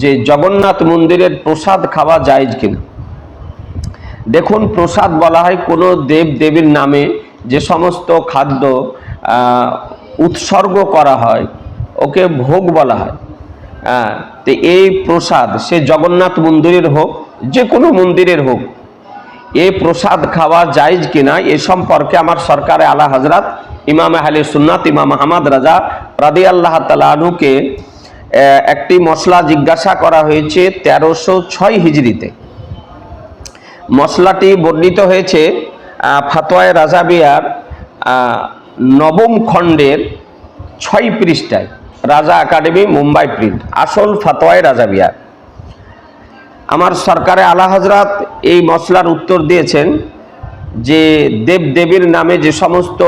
যে জগন্নাথ মন্দিরের প্রসাদ খাওয়া যায় কিনা। দেখুন, প্রসাদ বলা হয় কোনো দেব দেবীর নামে যে সমস্ত খাদ্য উৎসর্গ করা হয়, ওকে ভোগ বলা হয়। তো এই প্রসাদ সে জগন্নাথ মন্দিরের হোক, যে কোনো মন্দিরের হোক এই প্রসাদ খাওয়া জায়েজ কিনা, এ সম্পর্কে আমার সরকারে আলা হজরত ইমাম আহলে সুন্নাত, ইমাম আহমদ রাজা রাদি আল্লাহ তালুকে একটি মশলা জিজ্ঞাসা করা হয়েছে তেরোশো ছয় হিজড়িতে। মশলাটি বর্ণিত হয়েছে ফাতোয়ায় রাজাবিয়ার নবম খণ্ডের ছয় পৃষ্ঠায়, রাজা একাডেমি, মুম্বাই প্রিন্ট, আসল ফাতোয়ায় রাজাবিয়ার আমার সরকারে আলা হজরত এই মশলার উত্তর দিয়েছেন যে দেব দেবীর নামে যে সমস্ত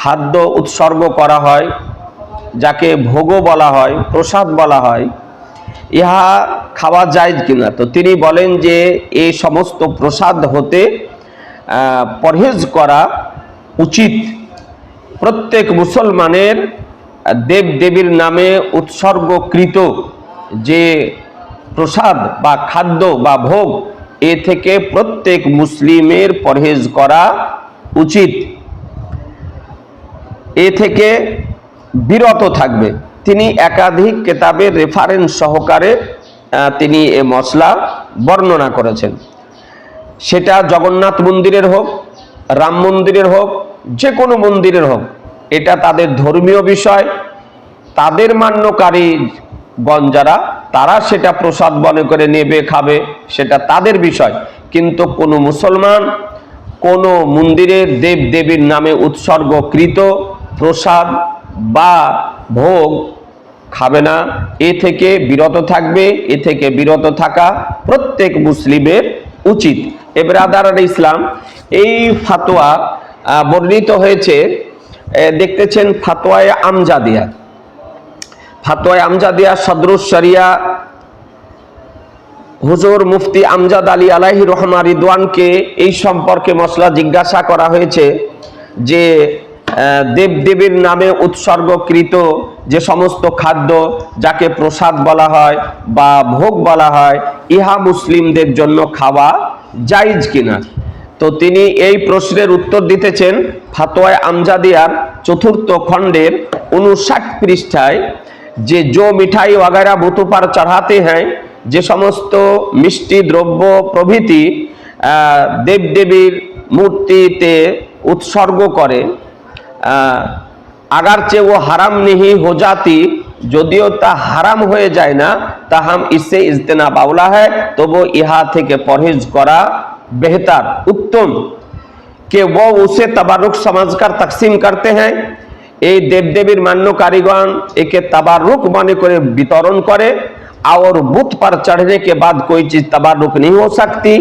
খাদ্য উৎসর্গ করা হয় যাকে ভোগও বলা হয়, প্রসাদ বলা হয়, ইহা খাওয়া যায় কিনা? তো তিনি বলেন যে এই সমস্ত প্রসাদ হতে পরহেজ করা উচিত। প্রত্যেক মুসলমানের দেব দেবীর নামে উৎসর্গকৃত যে প্রসাদ বা খাদ্য বা ভোগ, এ থেকে প্রত্যেক মুসলিমের পরহেজ করা উচিত। এ থেকে বিরত থাকবে। তিনি একাধিক কেতাবের রেফারেন্স সহকারে তিনি এ মশলা বর্ণনা করেছেন। সেটা জগন্নাথ মন্দিরের হোক, রাম মন্দিরের হোক যে কোনো মন্দিরের হোক, এটা তাদের ধর্মীয় বিষয়। তাদের মান্যকারী গণ যারা, তারা সেটা প্রসাদ মনে করে নেবে, খাবে, সেটা তাদের বিষয়। কিন্তু কোনো মুসলমান, কোনো মন্দিরের দেব দেবীর নামে উৎসর্গকৃত প্রসাদ বা ভোগ খাবে না। এ থেকে বিরত থাকবে, এ থেকে বিরত থাকা প্রত্যেক মুসলিমের উচিত। এবার ইসলাম, এই ফাতোয়া বর্ণিত হয়েছে দেখতেছেন ফাতোয়ায় আমজাদিয়া। ফাতোয়ায় আমজাদিয়া সদরুস শরিয়া হুজুর মুফতি আমজাদ আলী আলাহি রহমা রিদওয়ানকে এই সম্পর্কে মশলা জিজ্ঞাসা করা হয়েছে যে দেবদেবীর নামে উৎসর্গকৃত যে সমস্ত খাদ্য যাকে প্রসাদ বলা হয় বা ভোগ বলা হয়, ইহা মুসলিমদের জন্য খাওয়া জাইজ কিনা? তো তিনি এই প্রশ্নের উত্তর দিতেছেন ফাতোয়ায় আমজাদিয়ার চতুর্থ খণ্ডের উনষাট পৃষ্ঠায়, যে জো মিঠাই ওয়াগেরা বুতুপার চড়াতে হ্যাঁ যে সমস্ত মিষ্টি দ্রব্য প্রভৃতি দেবদেবীর মূর্তিতে উৎসর্গ করে। আহ, আগার চেয়ে ও হারাম নিহি হো জাতি যদিও তা হারাম হয়ে যায় না তা হাম ইসে ইজতেনা বাউলা হয় তবু ইহা থেকে পরহেজ করা বেহতার উত্তম कि वो उसे तबारुक समझकर तकसीम करते हैं এই দেবদেবীর মান্য কারিগণ একে तबारुक মনে করে বিতরণ করে और बुत पर चढ़ने के बाद कोई चीज तबारुक नहीं हो सकती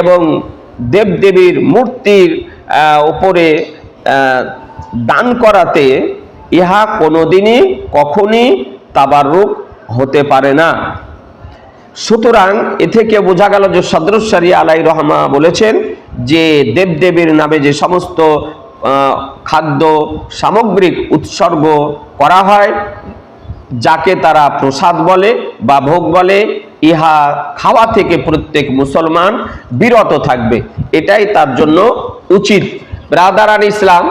এবং দেবদেবীর মূর্তির আহ, উপরে আহ, দান করাতে ইহা কোনোদিনই কখনই তাবারুক হতে পারে না। সুতরাং এ থেকে বোঝা গেল যে সদরুস সারিয়া আলাই রহমা বলেছেন যে দেবদেবীর নামে যে সমস্ত খাদ্য সামগ্রিক উৎসর্গ করা হয়, যাকে তারা প্রসাদ বলে বা ভোগ বলে, ইহা খাওয়া থেকে প্রত্যেক মুসলমান বিরত থাকবে। এটাই তার জন্য উচিত। ব্রাদারান ইসলাম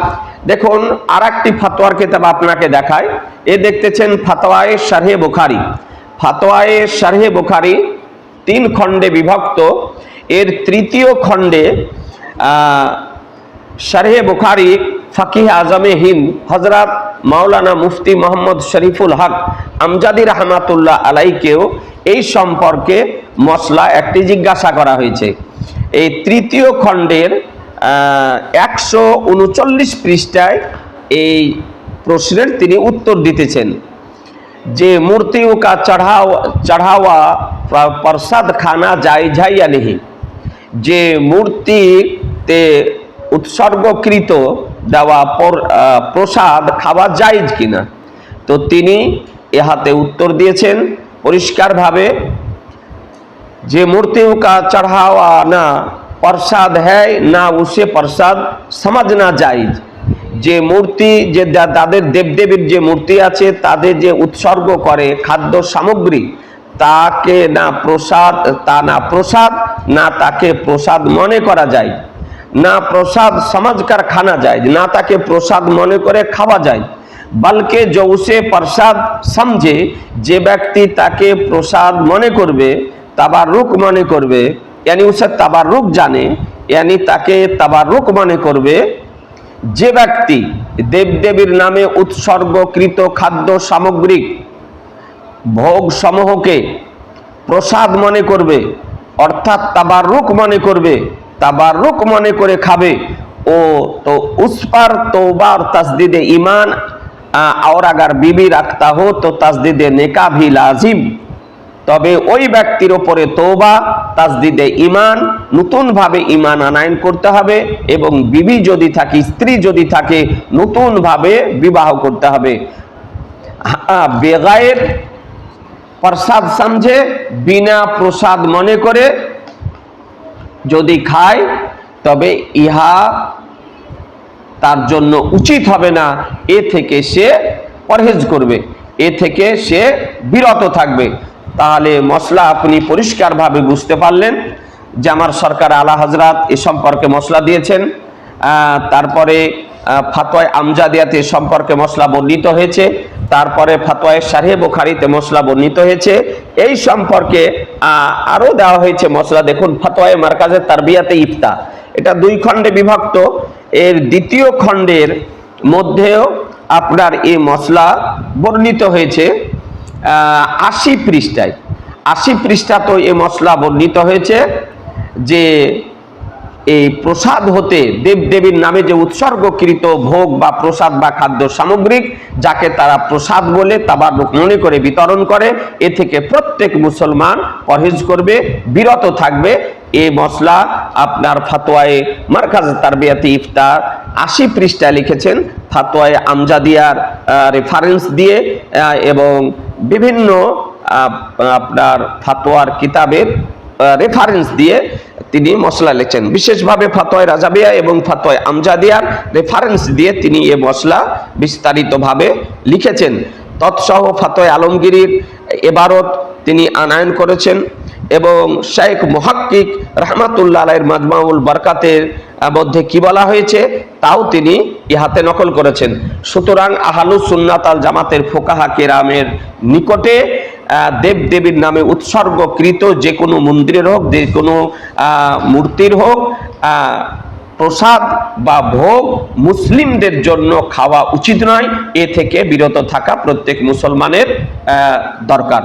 দেখুন আর একটি ফাতোয়ার কিতাব আপনাকে দেখায় এ দেখতেছেন ফাতোয়ায়ে শারহে বুখারি। ফাতোয়ায়ে শারহে বুখারি তিন খণ্ডে বিভক্ত। এর তৃতীয় খণ্ডে শারহে বুখারি ফকিহ আজমে হিন্দ হজরত মাওলানা মুফতি মোহাম্মদ শরীফুল হক আমজাদি রহমাতুল্লাহ আলাইকেও এই সম্পর্কে মশলা একটি জিজ্ঞাসা করা হয়েছে। এই তৃতীয় খণ্ডের একশো উনচল্লিশ পৃষ্ঠায় এই প্রশ্নের তিনি উত্তর দিতেছেন। যে মূর্তি কা চড়াওয়া চড়াওয়া প্রসাদ খানা যায় যাইয়া নেহি যে মূর্তিতে উৎসর্গকৃত দেওয়া প্রসাদ খাওয়া জায়জ কিনা। তো তিনি এহাতে উত্তর দিয়েছেন পরিষ্কারভাবে যে মূর্তি কা চড়াওয়া না प्रसाद है ना उसे प्रसाद समझना जायज যে মূর্তি যে দা- তাদের দেবদেবীর যে মূর্তি আছে তাদের যে উৎসর্গ করে খাদ্য সামগ্রী তাকে না প্রসাদ তা না প্রসাদ না তাকে প্রসাদ মনে করা যায় না প্রসাদ সমাজকার খানা যায় না তাকে প্রসাদ মনে করে খাওয়া যায় বলকে जो उसे प्रसाद समझे যে ব্যক্তি তাকে প্রসাদ মনে করবে তাবারুক মনে করবে यानी उसे তাবারুক জানে यानी তাকে তাবারুক মনে করবে যে ব্যক্তি দেবদেবীর নামে উৎসর্গকৃত খাদ্য সামগ্রিক ভোগ সমূহকে প্রসাদ মনে করবে অর্থাৎ তাবারুক মনে করবে তাবারুক মনে করে খাবে ও তো उस पर तौबा और तस्दीद ईमान आ, और अगर बीबी रखता हो तो तस्दीद नेका भी लाजिम তবে ওই ব্যক্তির ওপরে তৌবা তাজদিদে ইমান নতুনভাবে ইমান আনায়ন করতে হবে এবং বিবি যদি থাকে, স্ত্রী যদি থাকে, নতুনভাবে বিবাহ করতে হবে। বেগায়ের প্রসাদ সমঝে, বিনা প্রসাদ মনে করে যদি খায়, তবে ইহা তার জন্য উচিত হবে না। এ থেকে সে পরহেজ করবে, এ থেকে সে বিরত থাকবে। তাহলে মশলা আপনি পরিষ্কারভাবে বুঝতে পারলেন যে আমার সরকার আলা হজরত এ সম্পর্কে মশলা দিয়েছেন। তারপরে আহ, ফাতোয়ায় আমজাদিয়াতে সম্পর্কে মশলা বর্ণিত হয়েছে। তারপরে ফাতোয়ায় শাহে বোখারিতে মশলা বর্ণিত হয়েছে। এই সম্পর্কে আরও দেওয়া হয়েছে মশলা। দেখুন ফাতোয়ায় মার্কাজে তারবিয়াতে ইফতা। এটা দুই খণ্ডে বিভক্ত। এর দ্বিতীয় খণ্ডের মধ্যেও আপনার এই মশলা বর্ণিত হয়েছে। আশি পৃষ্ঠায়। আশি পৃষ্ঠা তো এই মশলা বর্ণিত হয়েছে যে এই প্রসাদ হতে দেবদেবীর নামে যে উৎসর্গকৃত ভোগ বা প্রসাদ বা খাদ্য সামগ্রিক যাকে তারা প্রসাদ বলে তাবার মনে করে বিতরণ করে, এ থেকে প্রত্যেক মুসলমান পরহেজ করবে, বিরত থাকবে। এ মশলা আপনার ফাতোয়ায়ে মার্কাজ তারবিয়াতি ইফতার আশি পৃষ্ঠায় লিখেছেন, ফাতোয়ায়ে আমজাদিয়ার রেফারেন্স দিয়ে এবং বিভিন্ন আপনার ফাতোয়ার কিতাবের রেফারেন্স দিয়ে তিনি মশলা লিখছেন বিশেষভাবে ফাতোয় রাজাবিয়া এবং ফাতোয় আমজাদিয়ার রেফারেন্স দিয়ে তিনি এ মশলা বিস্তারিতভাবে লিখেছেন। তৎসহ ফাতোয় আলমগীরির এবারত তিনি আনায়ন করেছেন এবং শেখ মোহাক্কিক রহমাতুল্লাহ আলাইয়ের মাজমাউল বরকাতের মধ্যে কি বলা হয়েছে? তাও তিনি ইহাতে নকল করেছেন। সুতরাং আহালু সুন্নাত আল জামাতের ফোকাহা কেরামের নিকটে দেব দেবীর নামে উৎসর্গকৃত যে কোনো মন্দিরের হোক, যে কোনো মূর্তির হোক প্রসাদ বা ভোগ মুসলিমদের জন্য খাওয়া উচিত নয়। এ থেকে বিরত থাকা প্রত্যেক মুসলমানের দরকার।